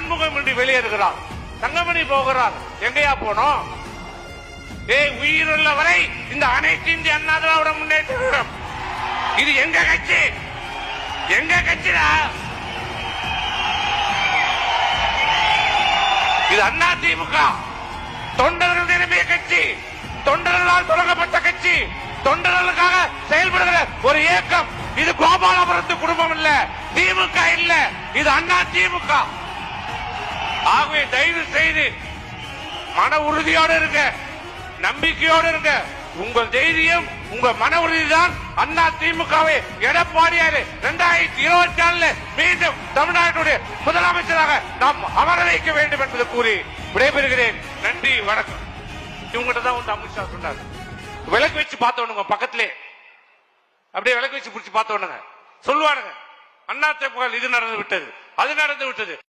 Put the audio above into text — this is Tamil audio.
பன்முகமின்றி வெளியேறுகிறார். தங்கமணி போகிறார். எங்கேயா போனோம்? ஏ உயிருள்ள வரை இந்த அனைத்து இந்திய அண்ணா திராவிட முன்னேற்ற இது எங்க கட்சி? எங்க கட்சிடா? இது அண்ணா திமுக தொண்டர்கள் நிரம்பிய கட்சி. தொண்டர்களால் தொடங்கப்பட்ட கட்சி. தொண்டர்களுக்காக செயல்படுகிற ஒரு இயக்கம். இது கோபாலபுரத்து குடும்பம் இல்ல. திமுக இல்ல. இது அண்ணா திமுக ஆகவே தயவு செய்து மன உறுதியோடு இருங்க நம்பிக்கையோடு இருக்க உங்கள் தைரியம் உங்க மன உறுதிதான் அண்ணா திமுகவை எடப்பாடியாரு இரண்டாயிரத்தி இருபத்தி நாலுல மீண்டும் தமிழ்நாட்டுடைய முதலமைச்சராக நாம் அமர வைக்க வேண்டும் என்பது கூறி விடைபெறுகிறேன். நன்றி வணக்கம். இவங்ககிட்ட தான் வந்து அமித்ஷா சொன்னார். விளக்கு வச்சு பார்த்தவனுங்க பக்கத்திலே. அப்படியே விளக்கு வச்சு பிடிச்சி பார்த்தவனுங்க சொல்லுவானுங்க அண்ணா திமுக இது நடந்து விட்டது அது நடந்து விட்டது.